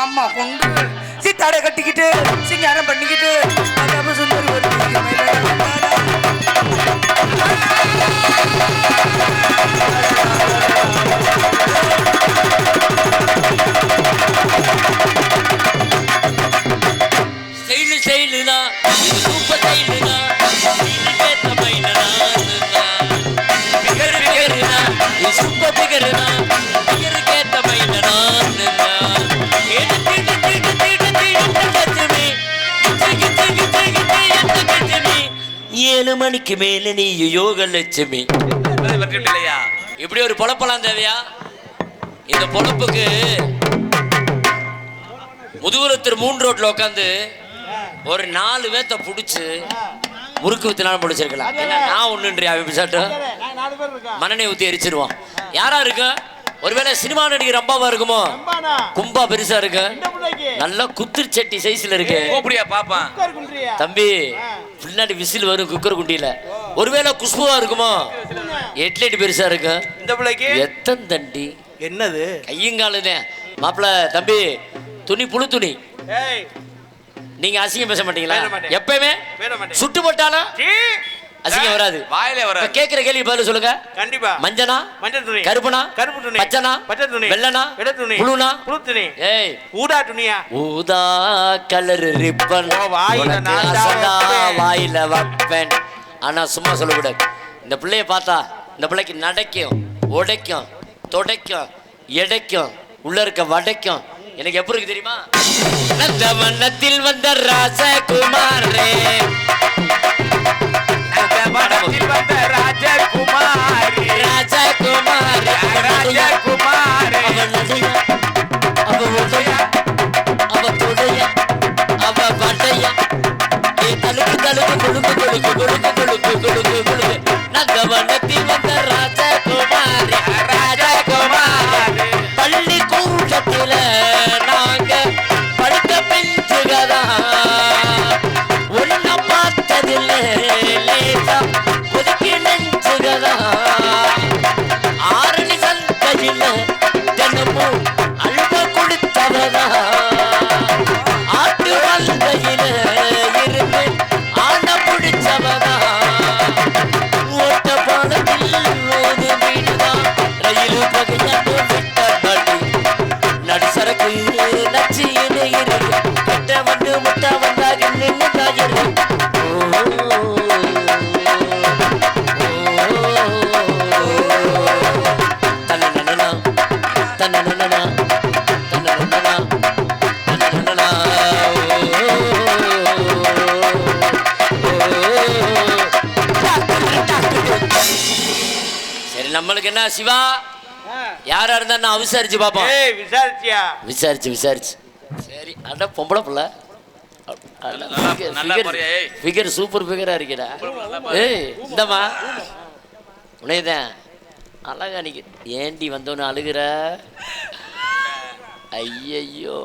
ஆமா கொண்டு சித்தாடை கட்டிக்கிட்டு சிங்காரம் பண்ணிக்கிட்டு அதாப சுந்தரி ஏழு மணிக்கு மேல நீ யோக லட்சுமி. இல்லையா இப்படி ஒரு பொழப்பெல்லாம் தேவையா? இந்த பொழப்புக்கு முதுகுலத்தர் மூன்று ரோட்ல உட்காந்து ஒரு நாலு பேத்த புடிச்சு முறுக்கு வித்தினாலும் பிடிச்சிருக்கலாம் என்ன நான் ஒண்ணுன்றியா விசாட்டு மண்ணெண்ணெய் ஊத்தி எரிச்சிருவான். யாரா இருக்கு? ஒருவேளை சினிமா நடிகர் ரம்பாவா இருக்குமோ? கும்பா பெருசா இருக்கு. நல்லா குத்துர் சட்டி சைஸ்ல இருக்கு. கூப்பிடியா பாப்பான் தம்பி பின்னாடி விசில் வரும் குக்கர் குண்டியில. ஒருவேளை குஷ்புவா இருக்குமோ? எட்லைட் பெருசா இருக்கு. இந்த பிள்ளைக்கு? எத்தன் தண்டி? என்னது? கையுங்காலுதே மாப்பிள தம்பி துணி புழு துணி. ஏய் நீங்க அசிங்கம் பேச மாட்டீங்களா. எப்பயுமே. சுட்டு போட்டாலும். அசிங்கம் வராது. வாயிலே வராது. கேக்குற கேள்வி பதில் சொல்லுங்க. கண்டிப்பா. மஞ்சனா? மஞ்சள் துணி. கருப்புனா? கருப்பு துணி. பச்சனா? பச்சை துணி. வெள்ளனா? வெள்ளை துணி. புழுனா? புழு துணி. ஏய். ஊதா துணியா? ஊதா கலர் ரிப்பன். வாயில வைப்பேன். வாயில வைப்பேன். ஆனா சும்மா சொல்லக்கூடாது இந்த பிள்ளைய பார்த்தா இந்த பிள்ளைக்கு நடக்கும் உடைக்கும் தொடைக்கும் எடைக்கும் உள்ள இருக்க வடைக்கும். எனக்கு எப்படி இருக்கு தெரியுமா? நந்த வண்ணத்தில் வந்த ராசகுமாரே மனத்தில் வந்த ராஜகுமாரி. ராஜகுமாரே. ராஜகுமாரி. அவ நடைய என்ன சிவா. யாரா இருந்தா நான் விசாரிச்சு பாப்போம் ஏய் விசாரிச்சியா? விசாரிச்சு விசாரிச்சு. சரி அட பொம்பளை புள்ள. நல்லா பாரியா, ஏய். ஃபிகர் சூப்பர் ஃபிகரா இருக்கடா. ஏய் இந்தம்மா. உனையதான் அழகா நிக்க ஏண்டி வந்தோன்னு அழுகுற? ஐயையோ.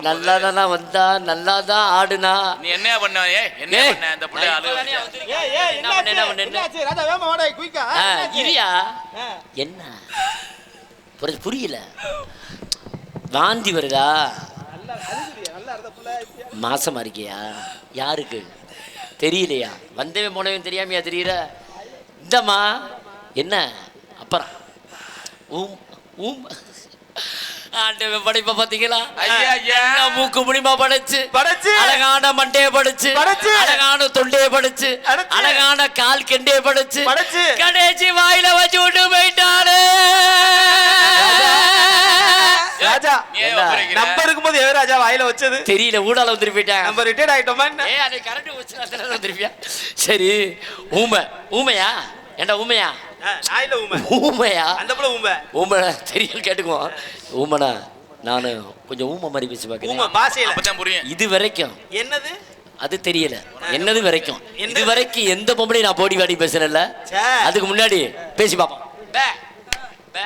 நல்லா தான் வந்தா? நல்லா தான் ஆடுனா? நீ என்ன பண்ண? ஏய் என்ன பண்ண? இந்த புள்ள. என்ன பண்ண, என்ன இரியா. என்ன? புரி- புரியல. வாந்தி வருதா? மாசமா இருக்கியா? யாருக்கு? தெரியலையா? வந்தவன் போனவன் தெரியாமையா தெரியற? இந்தம்மா. என்ன? அப்புறம் ஊம் ஊம். ஆண்டவன் படைப்ப பாத்தீங்களா ஐயா, ஐயா. என்ன மூக்கு முடிமா படைச்சு? படைச்சு. அழகான மண்டைய படைச்சு. படைச்சு. அழகான தொண்டைய படைச்சு. அழகான கால் கெண்டைய படைச்சு. படைச்சு. கடைசி வாயில வச்சு விட்டு போயிட்டாரு ராஜா நீ ஏன் ஒப்படைக்கிற? நம்பர் இருக்கும்போது எவன் ராஜா வாயில வச்சது? தெரியல ஊடால வந்துட்டு போயிட்டேன் நம்ம ரிட்டையர்ட் ஆயிட்டோமா என்ன? ஏய் அது கரண்ட் வச்சு வந்துருப்பியா? சரி ஊமை. ஊமையா? ஏண்டா ஊமையா? ஆ, நாயில ஊமை. ஊமையா? அந்த புள்ள ஊமை. ஊமை தெரியல கேட்டுக்குவோம். ஊமனா நான் கொஞ்சம் ஊமை மாதிரி பேசி ஊமை பார்க்கிறேன் பாசையில அப்பதான் புரியும். இது வரைக்கும். என்னது? அது தெரியல. என்னது வரைக்கும்? இது வரைக்கும் எந்த பொம்பளையும் நான் போடி வாடி பேசுறேன்ல. அதுக்கு முன்னாடி பேசி பார்ப்போம். பே. பே.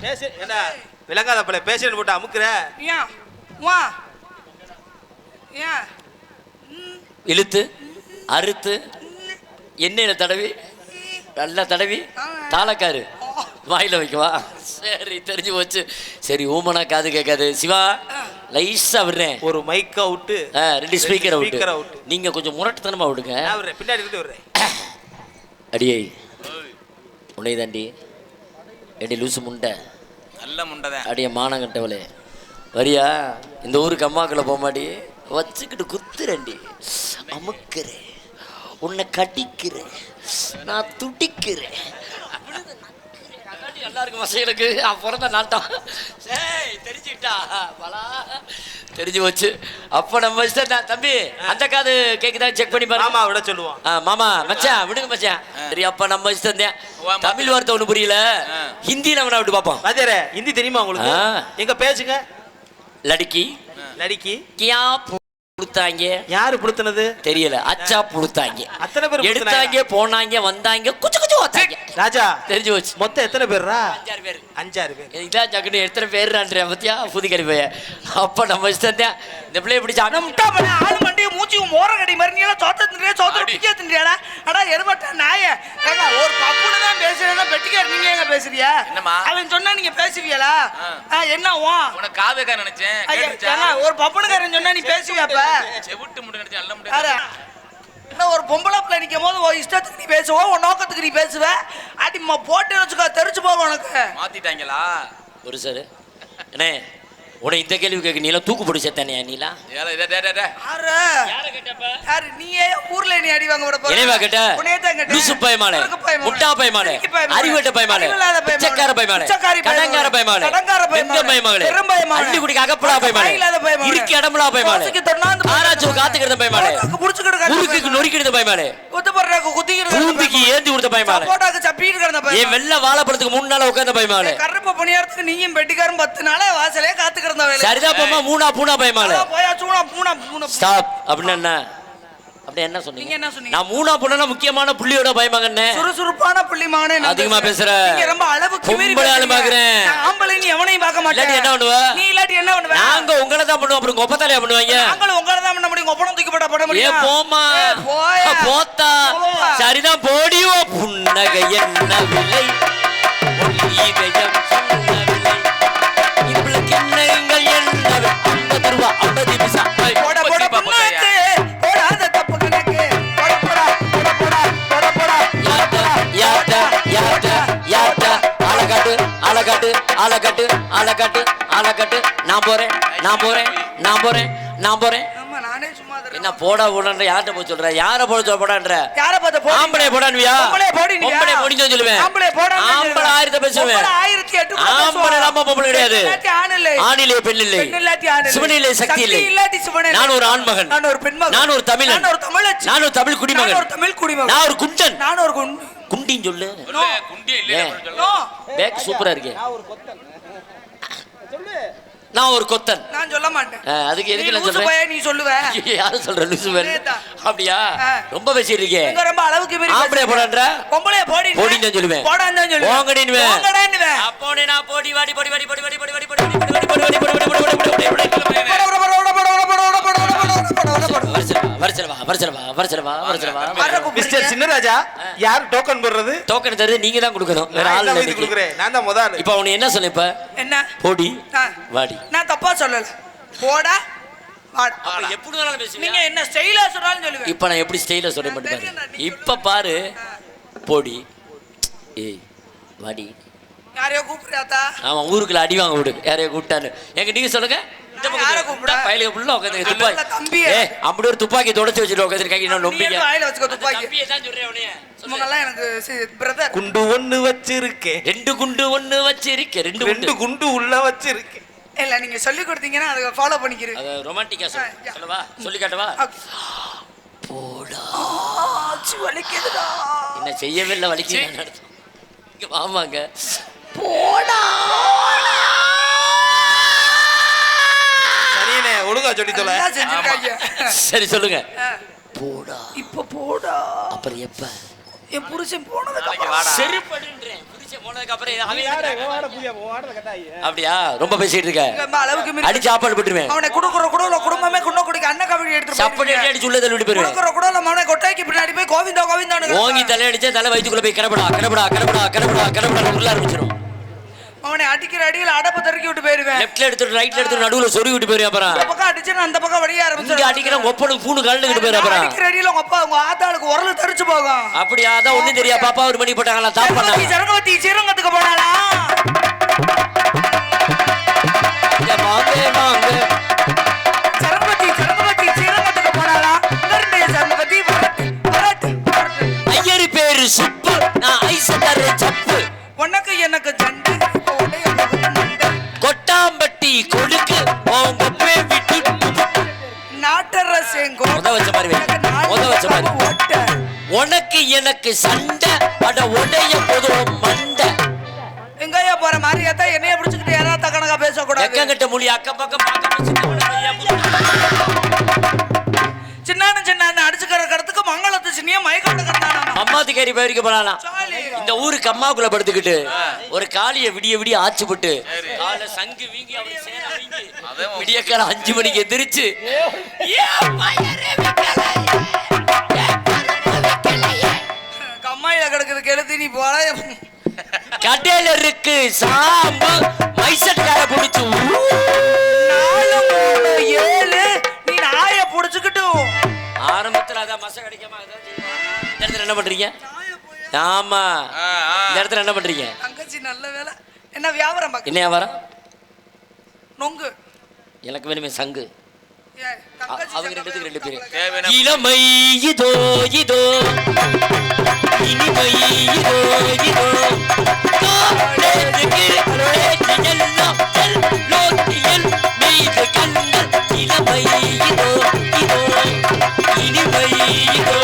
பேசு. என்ன? விளங்காத பிள்ளை பேசுன்னு போட்டு அமுக்குற. இழுத்து அறுத்து எண்ணெயில தடவி? நல்லா தடவி? தாளக்காரு. வாயில வைக்கவா? சரி தெரிஞ்சு போச்சு. சரி ஊமனா காது கேட்காது. சிவா லைஸா விடுறேன். ஒரு மைக் அவுட்டு ஆ, ரெண்டு ஸ்பீக்கரை விட்டு. நீங்க கொஞ்சம் முரட்டுத்தனமா விடுங்க. பின்னாடி இருந்து விடுறேன். அடியே. உன்னை தாண்டி. எடி லூசு முண்டை? நல்ல முண்டதான் அடிய மானங்கட்டவளே. வரியா? இந்த ஊருக்கு அம்மாக்களை போக வச்சுக்கிட்டு குத்துறேன்டி. அமுக்குறேன். உன்னை கடிக்கிறேன். நான் துடிக்கிறேன். எல்லாருக்கும் வசைகளுக்கு பிறந்த நாட்டம் ஏய் தெரிஞ்சுக்கிட்டா? பலா தெரிஞ்சு போச்சு. அப்போ நம்ம இஷ்டம் தான் தம்பி அந்த காது கேக்குதா? செக் பண்ணி பாருங்க. மாமா விட சொல்லுவான். ஆ, மாமா மச்சான் விடுங்க மச்சான். சரி அப்ப நம்ம இஷ்டம் தான் தமிழ் வார்த்தை ஒண்ணு புரியல. ஹிந்தியில வேணா விட்டு பார்ப்போம். வாத்தியாரே ஹிந்தி தெரியுமா உங்களுக்கு. எங்க பேசுங்க? லடுக்கி. நடிக்கி கியா புடுத்தாங்க. யாரு புடுத்துனது? தெரியல. அச்சா புடுத்தாங்க. அத்தனை பேர் எடுத்தாங்க போனாங்க வந்தாங்க குச்சு குச்சு வந்தாங்க ராஜா தெரிஞ்சு போச்சு. மொத்தம் எத்தனை பேர்ரா? அஞ்சாறு பேர். அஞ்சாறு பேர். இதான் ஜக்குன்னு எத்தனை பேருன்ற பத்தியா? புதுக்கறி பைய. அப்ப நம்ம இஷ்டம் தான் இந்த பிள்ளைய பிடிச்சா அட முட்டா பண்ண ஆளு மண்டி மூச்சு மோர கடி எல்லாம் சோத்த தின்றியா? சோத்த பிடிக்க தின்றியாடா? அடா எருவட்ட நாய. ஒரு பப்புனு தான் பேசுறேன் பெட்டிக்கார் நீங்க எங்க பேசுறியா என்னம்மா? அவன் சொன்னா நீங்க பேசுவீங்களா? ஆ, என்ன வா உனக்கு காதுக்கா நினைச்சேன்? ஏங்க ஒரு பப்புனுக்காரன் சொன்னா நீ பேசுவியாப்ப செவிட்டு முட்டை நினைச்சேன் நல்ல என்ன ஒரு பொம்பளை பிள்ளை நிற்கும் போது உன் இஷ்டத்துக்கு நீ பேசுவ உன் நோக்கத்துக்கு நீ பேசுவ? அடி ம- போட்டு வச்சுக்கோ தெரிச்சு போகும் உனக்கு. மாத்திட்டாங்களா? ஒரு சார் அண்ணே உன இந்த கேள்வி கேட்க நீல தூக்கு பிடிச்ச சேர்த்தானே நீலா? யாரு? நீயே ஊர்ல நீ அடி வாங்க விட போற? கேட்ட? லூசு பயமால முட்டா பயமால அறிவட்ட பயமால பிச்சக்கார பயமால கடங்கார பயமால எந்த பயமால அள்ளி குடிக்க அகப்படா பயமால இருக்கு இடமலா பயமால ஆராய்ச்சி காத்துக்கிறது பயமால உருக்கு நொறுக்கிடுது பயமால பூந்திக்கு ஏந்தி கொடுத்த பயமால ஏன் வெள்ள வாழைப்பழத்துக்கு மூணு நாள் உட்கார்ந்த பயமால கரப்ப பணியாரத்துக்கு நீயும் பெட்டிக்காரும் பத்து நாளே வாசலே காத்துக்கிறது கிடந்த வேலை சரிதான் போமா மூணா பூனா பயமாலே போயா சூனா பூனா பூனா ஸ்டாப் அப்படின்னு என்ன அப்படி என்ன சொன்னீங்க நீங்க என்ன சொன்னீங்க? நான் மூணா முக்கியமான புள்ளியோட பயமாங்கண்ணே சுறுசுறுப்பான புள்ளி மகனே அதிகமா. பேசுற. நீங்க ரொம்ப மீறி பொம்பளை ஆளு. பாக்குறேன். ஆம்பளை நீ எவனையும் பார்க்க மாட்டேன் என்ன பண்ணுவ? நீ இல்லாட்டி என்ன பண்ணுவ நாங்க உங்களை தான் பண்ணுவோம் அப்புறம் கொப்பத்தாலையா பண்ணுவாங்க நாங்களும் உங்களை தான் பண்ண முடியும் ஒப்பனம் தூக்கி போட ஏ முடியும் போமா போயா. போத்தா. சரிதான் போடியோ புன்னகை என்ன விலை எண்ணுங்கள் எண்ணது போட போட பொண்ணாக்கு போடாத தப்பு கணக்கு. போட போட போட போட போட. போட யாட்ட நான் போறேன் நான் போறேன் நான் போறேன் நான் போறேன். நானே சும்மா என்ன போடா போடன்ற யார்கிட்ட போய் சொல்ற? யார போட சொல்ல போடான்ற? யார பார்த்த போடி ஆம்பளை போடான்வியா ஆம்பளை போடினியா பொம்பளை போடின்னு சொல்லுவேன். ஆம்பளை போடா ஆம்பளை ஆயிரத்தை பேசுவேன் ஆயிரத்தி எட்டு ஆம்பளை. இல்லாம பொம்பளை கிடையாது. பெண் ஆண் இல்லை. ஆண் இல்லை பெண் இல்லை. பெண் இல்லாட்டி ஆண் இல்லை. சிவன் இல்லை சக்தி இல்லை. இல்லாட்டி சிவன் இல்லை. நான் ஒரு ஆண்மகன். நான் ஒரு பெண்மகன். நான் ஒரு தமிழன். நான் ஒரு தமிழச்சி. நான் ஒரு தமிழ் நான் குடிமகன் ஒரு தமிழ் குடிமகன். நான் ஒரு குண்டன் நான் ஒரு குண் குண்டின்னு சொல்லு. சொல்லு, குண்டியே சொல்லு. நோ. பேக் சூப்பரா இருக்கே. நான் ஒரு கொத்தன். நான் சொல்ல மாட்டேன் அதுக்கு எதுக்கு நான் சொல்றேன் நீ சொல்லுவ யாரும் சொல்ற லூசு அதேதான். அப்படியா. ரொம்ப பேசிட்டு இருக்கே இங்க ரொம்ப அளவுக்கு மீறி ஆம்பளை. போடான்ற? பொம்பளைய போடி போடின்னு தான் சொல்லுவேன். போடான்னு தான் சொல்லுவேன் போங்கடின்னுவேன். போங்கடான்னுவேன். அப்போனே நான் போடி வாடி போடி வாடி போடி வாடி போடி வாடி போடி வாடி போடி வாடி போடி வாடி போடி வாடி போடி வாடி மிஸ்டர் சின்னராஜா யார் டோக்கன் போடுறது? டோக்கன் தருது நீங்க தான் கொடுக்கணும். வேற ஆள் தான். கொடுக்குறேன். நான் தான் முதல் இப்ப அவனு என்ன இப்ப? என்ன? போடி. வாடி. நான் தப்பா சொல்லல. போடா எப்படி நீங்க என்ன ஸ்டைலா சொன்னாலும் சொல்லுவேன். இப்ப நான் எப்படி ஸ்டைல சொல்ல மட்டும் பாரு. இப்ப பாரு. போடி. ஏய் வாடி. யாரையோ கூப்பிடுறாத்தா ஆமா ஊருக்குள்ள அடி வாங்க விடு. யாரையும் கூப்பிட்டான்னு. எங்க நீங்க சொல்லுங்க. இந்த பக்கம் கூப்பிட? பயிலுக்கு புள்ள உட்காந்து துப்பாக்கி. அப்படி ஒரு துப்பாக்கி தொடச்சு வச்சுட்டு உட்காந்துருக்காங்க இன்னும் நீ நொம்பிங்க எடுத்து வாயில வச்சுக்கோ துப்பாக்கி. தான் சொல்றேன் பிரதர் குண்டு ஒண்ணு வச்சிருக்கேன். ரெண்டு குண்டு ஒண்ணு வச்சிருக்க ரெண்டு ரெண்டு குண்டு குண்டு உள்ள வச்சிருக்கேன். இல்ல நீங்க சொல்லி கொடுத்தீங்கன்னா அதை ஃபாலோ பண்ணிக்கிறேன் அத ரொமான்டிக்கா. சொல்லவா? சொல்லி காட்டவா. போடா. வலிக்குதுடா. என்ன செய்யவே இல்லை வலிச்சு இங்க வாமாங்க போடா. ஒழுங்கா சொல்லி செஞ்சிருக்காங்க. சரி சொல்லுங்க. போடா. இப்ப போடா. அப்புறம் எப்ப? என் புருஷன் போனதுக்கு செருப்படுன்றேன். அப்படியா? ரொம்ப பேசிட்டு இருக்க. அளவுக்கு மீறி அடிச்சு ஆப்பாடு போட்டுருவேன். அவனை குடுக்குற குடுல குடும்பமே குன்ன குடிக்க அண்ணன் கபடி எடுத்து சப்படி அடி அடிச்சு உள்ள தள்ளி விட்டு போயிருவேன். குடுக்குற குடுல அவனை கொட்டைக்கு பின்னாடி போய் கோவிந்தா கோவிந்தான்னு ஓங்கி தலை அடிச்சா தலை வயிற்றுக்குள்ள போய் கிடப்படா கிடப்படா கிடப்படா கிடப்படா கிடப்படா உள்ள ஆரம்பிச்சிடும் அவனை அடிக்கிற அடியில் அடப்பு தெருக்கி விட்டு போயிருவேன். லெஃப்ட்ல எடுத்துட்டு ரைட்ல எடுத்துட்டு நடுவுல சொருவி விட்டு போயிருவேன் அப்புறம் இந்த பக்கம் அடிச்சு அந்த பக்கம் வழிய இங்க ஆரம்பிச்சு அடிக்கிற ஒப்பனுக்கு பூணு கலந்துக்கிட்டு போயிரு அப்புறம் அடிக்கிற அடியில் உங்க அப்பா உங்க ஆத்தாளுக்கு உரல தெரிச்சு போகும். அப்படியா? அதான் ஒண்ணும் தெரியா. பாப்பா ஒரு மணி போட்டாங்களா? சரகவதி பண்ணாங்க சரகவதி ஸ்ரீரங்கத்துக்கு போனாளா? இங்க வாங்க எனக்கு சண்டை அட உடைய போது மண்டை. எங்கய்யா போற மாதிரியா தான் என்னைய பிடிச்சுக்கிட்டு யாராவது தக்கணக்கா பேசக்கூடாது? எக்கங்கிட்ட மொழி? அக்கம் பக்கம் சின்னான சின்னான அடிச்சுக்கிற கடத்துக்கு மங்களத்து சின்னிய மயக்காடு கட்டானா அம்மாத்து கேரி போயிருக்க சாலி இந்த ஊருக்கு அம்மாக்குள்ள படுத்துக்கிட்டு ஒரு காளிய விடிய விடிய ஆச்சு போட்டு கால சங்கு வீங்கி அவரு சேர வீங்கி விடியக்கால அஞ்சு மணிக்கு எந்திரிச்சு ஏன் பயரே கம்மாயில கிடக்குது கெடுத்து நீ போல கடையில இருக்கு சாம்பு மைசட்கார புடிச்சு ஏழு. நீ நாய புடிச்சுக்கிட்டு ஆரம்பத்துல அதான் மச கிடைக்காம. இந்த இடத்துல என்ன பண்றீங்க? ஆமா. இந்த இடத்துல என்ன பண்றீங்க? தங்கச்சி நல்ல வேலை. என்ன வியாபாரம் என்ன வியாபாரம்? நொங்கு. எனக்கு வேணுமே சங்கு. அவங்க ரெண்டுத்துக்கு ரெண்டு பேரு. தேவையான இளமை இதோ இதோ. இனிமை இதோ இதோ. இளமை இதோ இதோ. இனிமை இதோ.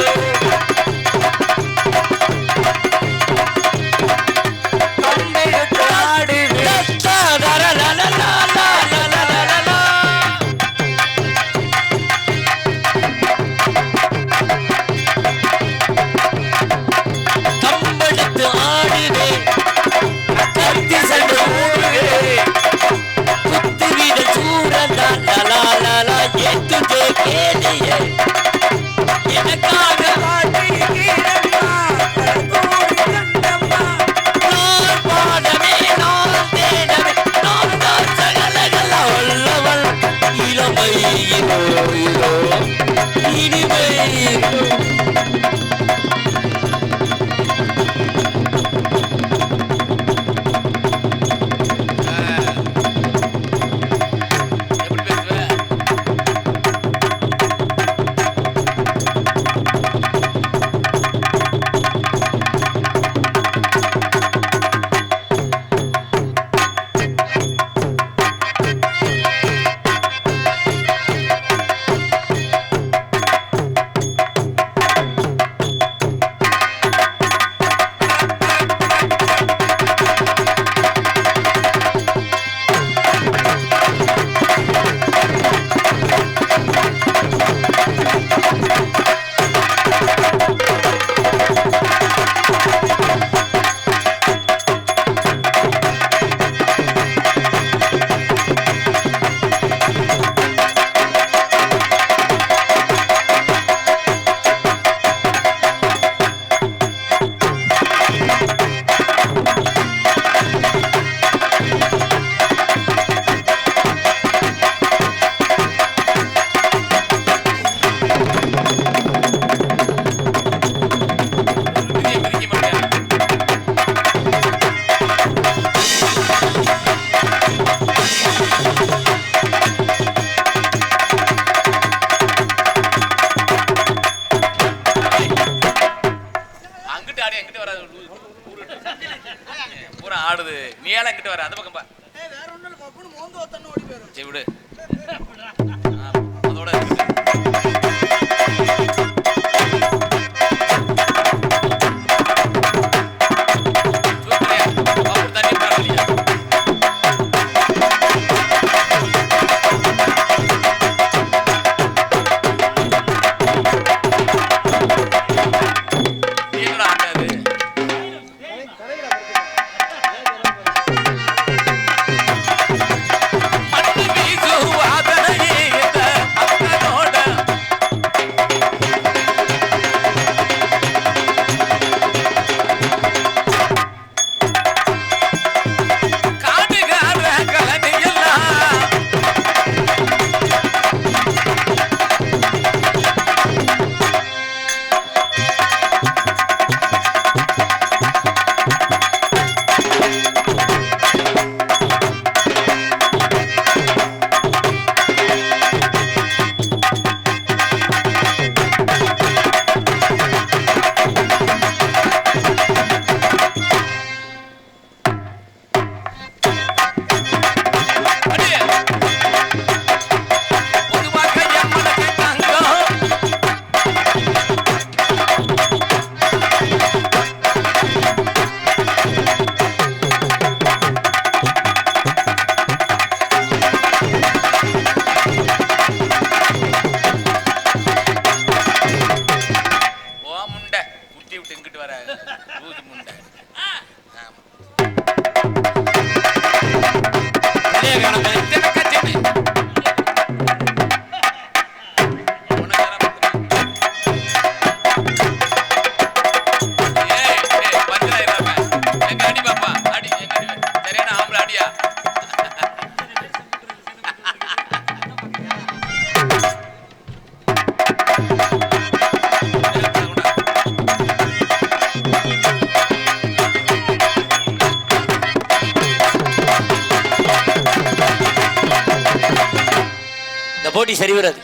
சரி வராது.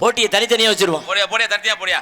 போட்டியை தனித்தனியா வச்சிருவோம். போடியா போடியா தனியா போடியா?